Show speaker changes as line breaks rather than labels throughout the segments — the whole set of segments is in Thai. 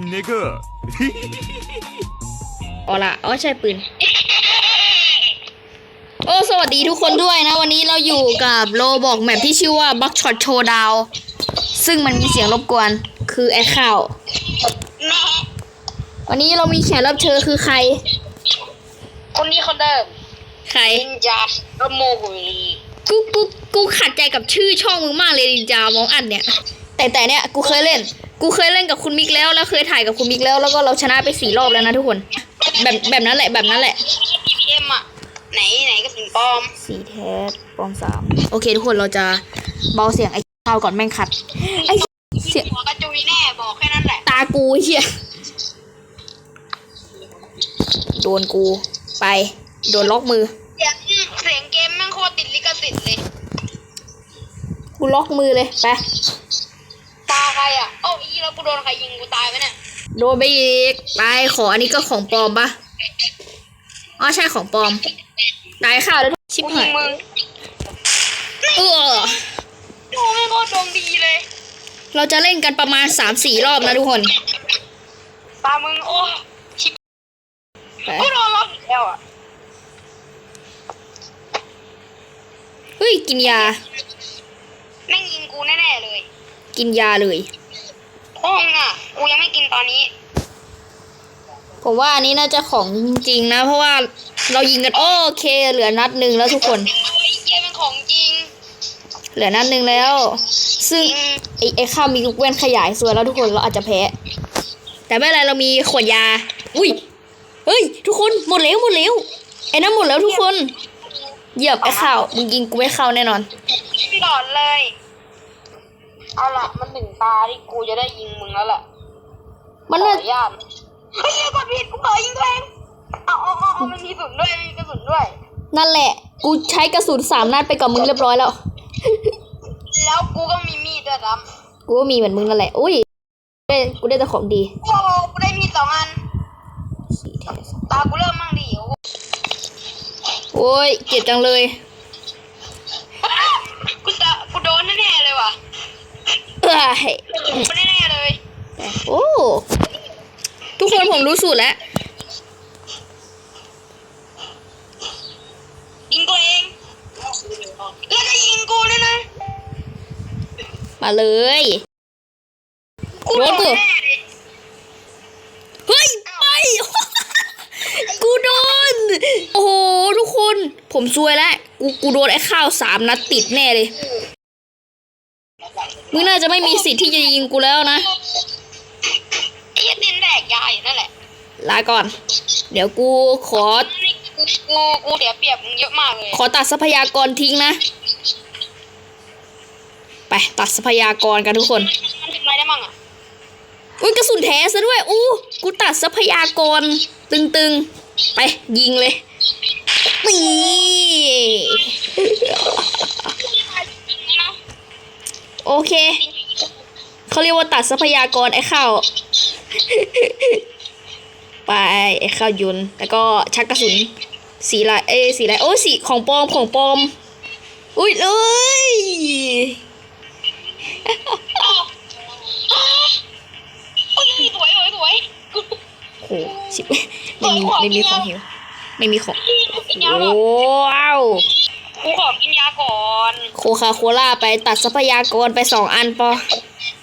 nigga.
อ๋อละอ๋อใช่ปืน โอ้สวัสดีทุกคนด้วยนะ วันนี้เราอยู่กับโลบอกแมปที่ชื่อว่า b u c k Shot Showdown ซึ่งมันมีเสียงรบกวน คือไอ้ข่าว
แม่
วันนี้เรามีแขกรับเชิญคือใคร
คนนี้คนเดิม
ใคร
นินจาโมกุรี
กูกูกูขัดใจกับชื่อช่องมึงมากเลยดิจามองอัดเนี่ย แต่แต่เนี่ยกูเคยเล่น กูเคยเล่นกับคุณมิกแล้วแล้วเคยถ่ายกับคุณมิกแล้วแล้วก็เราชนะไปสี่รอบแล้วนะทุกคน แบบแบบนั้นแหละแบบนั้นแหละ
พีพีเอ็มอะไหนไหนกระสุนปลอม
สีแท้ปลอมสามโอเค ทุกคนเราจะเบาเสียงไอ้ข้าวก่อนแม่งขัดไอ้เสียง
หัวกระจุยแน่บอกแค่นั้นแหละ
ตากูไอ้เฮียโดนกูไป โดนล็อกมือ
เสียงเสียงเกมแม่งโคตรติดลิขสิทธิ์เลย
กูล็อกมือเลยไป
ตาใครอะโอ้าอีแล้วกูโดนใครยิงกูตายไปเนี่ย
โดนไปอีกไปขออันนี้ก็ของปลอมปะอ๋อใช่ของปลอมตายข่าวแล้วชิบ
กู
หา
ยิ
ย
งมึง
เออ
โอ้ไม่งโคตรดวงดีเลย
เราจะเล่นกันประมาณสามสี่รอบนะทุกคน
ตามึงโอ้ชิบ
ไป
กูโดนล็อกอีกแล้วอะ
เฮ้ยกินยา
แม่งยิงกูแน่ๆเลย
กินยาเลย
พ่อมึงอะกูยังไม่กินตอนนี้
ผมว่าอันนี้น่าจะของจริงๆนะ เพราะว่าเรายิงกันโอเค เหลือนัดหนึ่งแล้วทุกคน
ไอ้เหี้ยเป็นของจริง
เหลือนัดหนึ่งแล้ว ซึ่งไอ้ไอ้ข้าวมีลูกแว่นขยายส่วนแล้วทุกคนเราอาจจะแพ้ แต่ไม่เป็นไรเรามีขวดยา อุ้ยเฮ้ย ทุกคนหมดแล้วหมดแล้วไอ้นั่นหมดแล้วทุกคนเหยียบไอ้ข้าวมึงยิงกูไม่เข้าแน่นอน
หลอนเลย เอาล่ะมันหนึ่งตาที่กูจะได้ยิงมึงแล้วล่ะ
มัน
ขอ
น่า
อนุญาตเฮ้ยกดผิดกูเผลอยิงตัวเองเอาเอาเอาเอามันมีกระสุนด้วยมันมีกระสุนด้วย
นั่นแหละ กูใช้กระสุนสามนัดไปกับมึงเรียบร้อยแล้ว
แล้วกูก็มีมีดด้วยซ้
กูก็มีเหมือนมึงนั่นแหละ อุ้ยได้กูได้แต่ของดีำ
โอ้โหกูได้มีดสองอัน
สีแท้
ตากูเริ่มมั่งดีโอ้โห
โอ้ยเจ็บจังเลย
เอ้
ย
โดนแน่ๆเลย
โอ้ ทุกคนผมรู้สูตรแล้ว
ยิงตัวเอง แล้วก็ยิงกูด้วยนะ
มาเลย
กู
โด
โด
น
น
กู
แน่เลย
เฮ้ยไปกูโดน โอ้โห ทุกคน ผมซวยแล้ว กูกูโดนไอ้ข้าวสามนัดติดแน่เลย มึงน่าจะไม่มีสิทธิ์ที่จะยิงกูแล้วนะ
ไอ้เหี้ยตินแดกยาอยู่นั่นแหละ
ลาก่อน เดี๋ยวกูขอ
กูกูกูเสียเปรียบมึงเยอะมากเลย
ขอตัดทรัพยากรทิ้งนะ ไปตัดทรัพยากรกันทุกคน
มันทำอะไรได้มั่งอะ
อุ้ยกระสุนแท้ซะด้วย อู้ กูตัดทรัพยากร ตึงๆ ไปยิงเลยนี่ โอเคเขาเรียกว่าตัดทรัพยากรไอ้ข้าว ไปไอ้ข้าวยุนแล้วก็ชักกระสุน สีอะไรเอ้ยสีอะไรโอ้ยสีของปลอมของปลอม อุ้ยเลย
โอ้ยสวยสวยสวย
โหชิบไม่มีไม่มีของหิวไม่มีของ
กินยาหรอ
ว้าว
กูขอกินยาก่อน
โคคาโคล่าไปตัดทรัพยากรไปสองอันปอ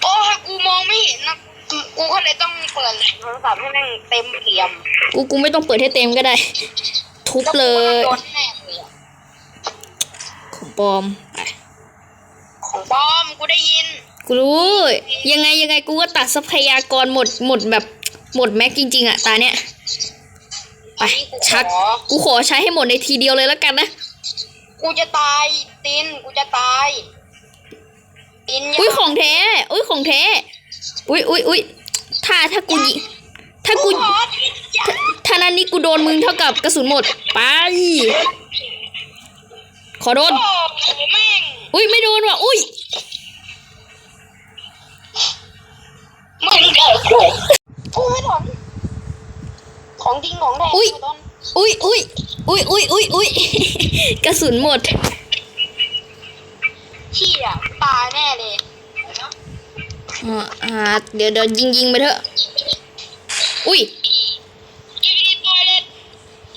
โอ้ยกูมองไม่เห็นนะกูกูก็เลยต้องเปิดโทรศัพท์ให้แม่งเต็มเปี่ยม
กูกูไม่ต้องเปิดให้เต็มก็ได้ ทุบเลย
โดนแน่เลยอะ
ของปลอมไป
ของปลอมกูได้ยิน
กูรู้ยังไงยังไงกูก็ตัดทรัพยากรหมดหมดแบบหมดแม็กจริง ๆอะตาเนี้ยไป
อันนี้กู
ชัก
ขอ
กูขอใช้ให้หมดในทีเดียวเลยแล้วกันนะ
กูจะตาย ตินกูจะตาย ติน
อุ้ยของแท้ อุ้ยของแท้ อุ้ยอุ้ยอุ้ยถ้าถ้ากูยิงถ้า
กู
กู
ขอตินยา
ถ้านั้นนี่กูโดนมึงเท่ากับกระสุนหมด ไป ขอโดน
โอ้โหแม่ง
อุ้ยไม่โดนว่ะ อุ้ย
มึงเกิดกูไม่ถอนของจริงของแท้
อุ๊ย
ไม่ต้น
อุ้ยอุ้ยอุ้ยอุ้ยอุ้ยอุ้ยกระสุนหมด
เชี่ยตายแน่เลย
อ่าอ่าเดี๋ยวเดี๋ยวยิงยิงไปเถอะ อุ้ย
กินทอยเล็ต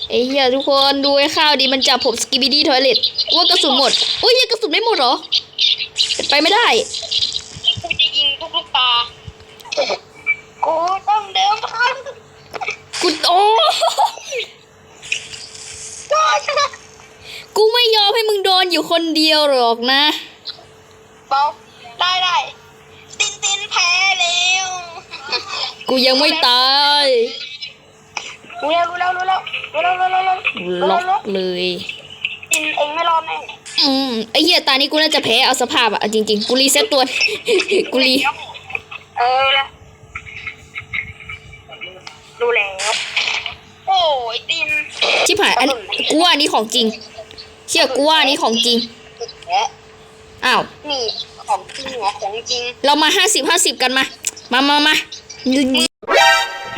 ไอ้เหี้ยทุกคนดูไอ้ข้าวดีมันจับผมสกิบิดี้ทอยเล็ตว่ากระสุนหมด อุ้ยยังกระสุนไม่หมดเหรอเป็นไปไม่ได้
กูจะยิงทุกลูกตา กูต้องเดิมพัน
กูโอ้
ก็ชนะ
กูไม่ยอมให้มึงโดนอยู่คนเดียวหรอกนะ
เบาได้ได้ตินตินแพ้แล้ว
กูยังไม่ตาย
รู้แล้วรู้แล้วรู้แล้วรู้แล้วรู้แล้วรู้แล้ว
ล็
รู้
อก
แล้ว
เลย
ตินเองไม่รอดแน่
อืมไอ้เหี้ยตานี้กูน่าจะแพ้เอาสภาพอะเอาจริงๆกูรีเซ็ตตัวกูรี
เออละรู้แล้วโอ้ยติน
ชิบหายอันนี้กูว่าอันนี้ของจริง เชื่อกูว่าอันนี้ของจริง
แพ้
อ้าว
นี่ของจริงเหรอของจริง
เรามาห้าสิบห้าสิบกันมา มามามา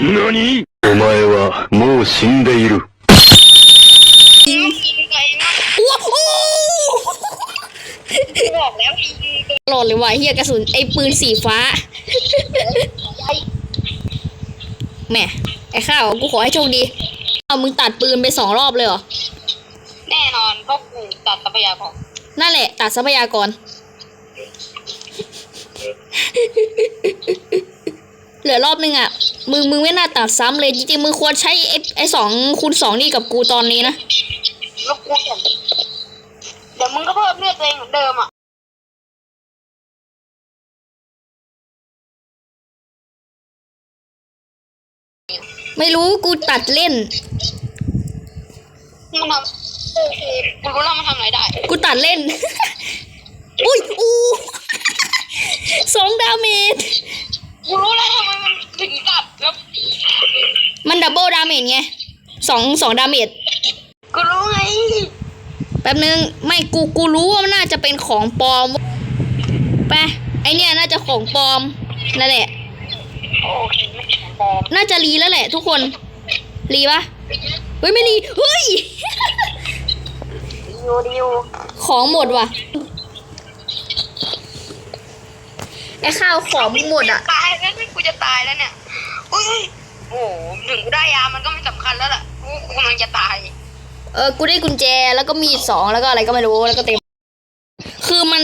何お前はもう死んでいる。
ยิงยิงตัวเองนะ
ว้าว
กูบอกแล้วยิงตัว
หลอดเลยว่ะเฮียกระสุนไอ้ปืนสีฟ้า
ใหญ่
แหม่ไอ้ข้าวกูขอให้โชคดีเอามึงตัดปืนไปสองรอบเลยเหรอ
แน่นอนเพราะกูตัดทรัพยากร
นั่นแหละ ตัดทรัพยากร เหลือรอบนึงอะ มึงมึงไม่น่าตัดซ้ำเลย จริงๆมึงควรใช้ไอ้ไอ้สองคูณสองนี่กับกูตอนนี้นะ
แล้วกูเห็นเดี๋ยวมึงก็เพิ่มเลือดตัวเองเหมือนเดิมอะ
ไม่รู้กูตัดเล่น
มึงทำ โอกูรู้แล้วมันทำอะไรได้
กูตัดเล่น อุ้ยอูสองดาเมจ
กูรู้แล้วทำไมมันถึงตัดแล้ว
มันดับเบิลดาเมจไงสองสองดาเมจ
กูรู้ไง
แป๊บนึง ไม่กูกูรู้ว่ามันน่าจะเป็นของปลอมไปไอเนี่ยน่าจะของปลอมนั่นแหละ
โอเคไม่ใช่ปลอม
น่าจะรีแล้วแหละทุกคน รีปะเฮ้ยไม่รี เฮ้ย
ดิวดิว
ของหมดว่ะไอข้าวของหมดอะ
ตายแล้วนี่กูจะตายแล้วเนี่ยอุ้ยโอ้โหถึงกูได้ยามันก็ไม่สำคัญแล้วล่ะกูกูกำลังจะตาย
เออ กูได้กุญแจแล้วก็มีดสองแล้วก็อะไรก็ไม่รู้แล้วก็เต็ม คือมัน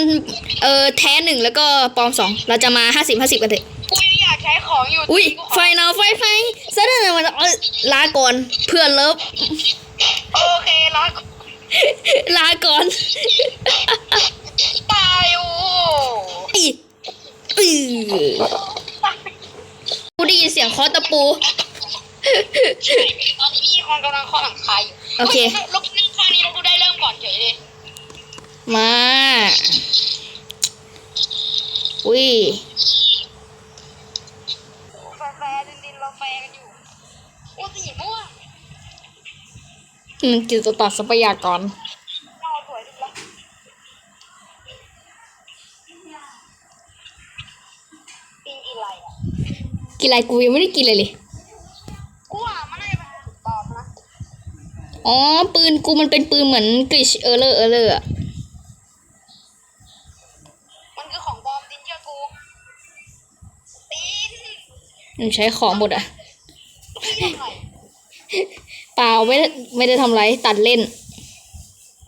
เออแท้หนึ่งแล้วก็ปลอมสองเราจะมาห้าสิบห้าสิบกันเถอะ
กูยังอยากใช้ของอยู่
อุ้ย
กูข
ไฟนาวไฟไฟซะเดี๋ยวมันเอ้ยลาก่อนเพื่อนเลิฟ
โอเคแล้ว
ลาก่อน
ตายโอ้
อีอือกูได้ยินเสียงเคาะตะปู
ตอนนี้พี่คนกำลังเคาะหลังคาอยู่
โอเค
ฮ้ยลบนั่งข้างนี้แล้วกูได้เริ่มก่อนเฉยเลย
มาอุ้ย
อืม
จิตตัดทรัพยากร
เราสวยดีละปีกินอะไรอะ
กินอะไรกูยังไม่ได้กินเลยเลย
กูว่ามันน่าจะเป็นถูกตอบนะ
อ๋อ ปืนกูมันเป็นปืนเหมือนกริชเออเลอร์เออเลอร์อะ
มันคือของปลอมตินเชื่อกูติน
มันใช้ของหมดอะ
พี่ทำอะไร
เปล่าไม่ได้ไม่ได้ทำไรตัดเล่น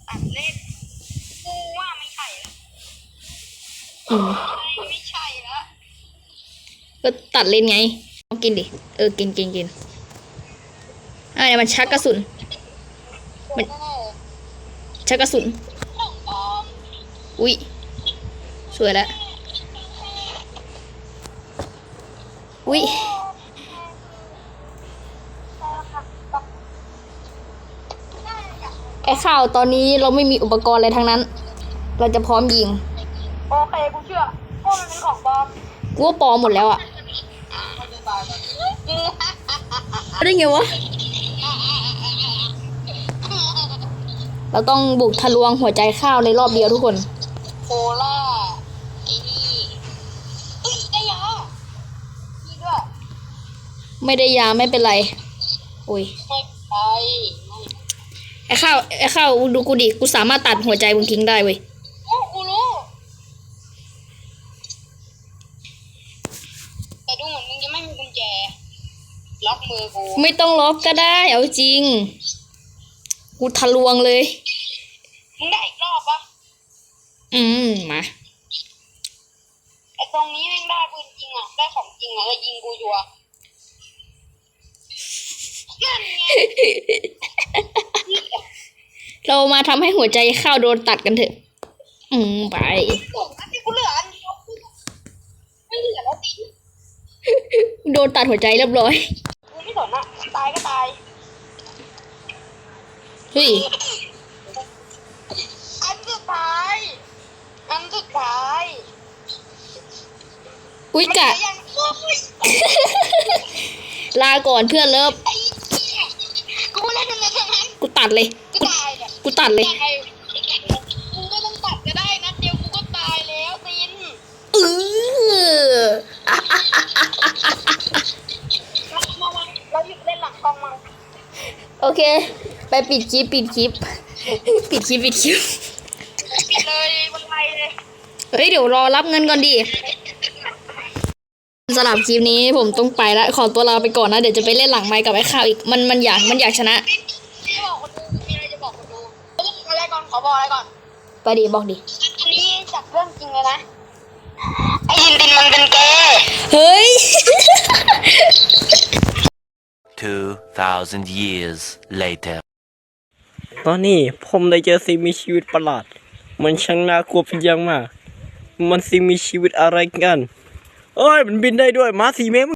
อัดเล่นกูว่าไม่ใช่ละ
อืม
ไม่ใช่ละ
ก็ตัดเล่นไงเอากินดิ เออ กินกินกินอ่าเนี่ยมันชักกระสุน มัน
โอ้โห
ชักกระสุน
ของปลอม
อุ้ยสวยแล้วอุ้ย ไอ้ ข่าวตอนนี้เราไม่มีอุปกรณ์อะไรทั้งนั้น เราจะพร้อมยิง
โอเคกูเชื่อเพราะมันเป็นของปลอม
กูว่าปลอมหมดแล้วอะ
กู
ได้ไงวะ เราต้องบุกทะลวงหัวใจข้าวในรอบเดียวทุกคน
โคล่าไอ้นี่เฮ้ยได้ยานี่ด้วย
ไม่ได้ยาไม่เป็นไรอุ้ย
ไม่ไป
ไอ้ข้าวไอ้ข้าวดูกูดิกูสามารถตัดหัวใจมึงทิ้งได้เว้ย
โอ้กูรู้แต่ดูเหมือนมึงจะไม่มีกุญแจ ล็อกมือกู
ไม่ต้องล็อกก็ได้เอาจริง กูทะลวงเลย
มึงได้อีกรอบปะ
อืมมา
ไอ้ตรงนี้แม่งได้ปืนจริงอะได้ของจริงอะแล้วยิงกูชัวร์นั่นไง
เรามาทำให้หัวใจข้าวโดนตัดกันเถอะ อืมไป
ส่งอันที่กูเหลืออันเดียวไม่เหลือแล้วสิ
โดนตัดหัวใจเรียบร้อย
กูไม่สนอะตายก็ตาย
เฮ้ย
อันสุดท้ายอันสุดท้าย
อุ้ยกะ
มันเหลือยังโอ้ย
ลาก่อนเพื่อนเลิฟ
ไอ้เหี้ยกูเล่นอะไรทั้งนั้น
กูตัดเลย
กูตั
ดเลย
ตายกูก็ต้องตัดก็ได้นะเดียวกูก็ตายแล้วติน
เออ
มามามาเราหยุดเล่นหลังกล้องมา
โอเค ไปปิดคลิปปิดคลิป ปิดคลิปปิดคลิป
ปิดเลยบนไทยเลย
เฮ้ยเดี๋ยวรอรับเงินก่อนดิสำหรับคลิปนี้ผมต้องไปละขอตัวลาไปก่อนนะ เดี๋ยวจะไปเล่นหลังไมค์กับไอ้ข่าวอีก มันมันอยากมันอยากชนะ
จะ ขอบอกอะไรก่อน
ไปดิบอกดิ
อันนี้จากเรื่องจริงเลยนะไอ้ยินตินมันเป็นเกย์
เฮ้ย
2,000 years later.
ตอนนี้ผมได้เจอสิ่งมีชีวิตประหลาด มันช่างน่ากลัวเป็นอย่างมาก มันสิ่งมีชีวิตอะไรกัน เอ้ย มันบินได้ด้วยม้าสีเมตร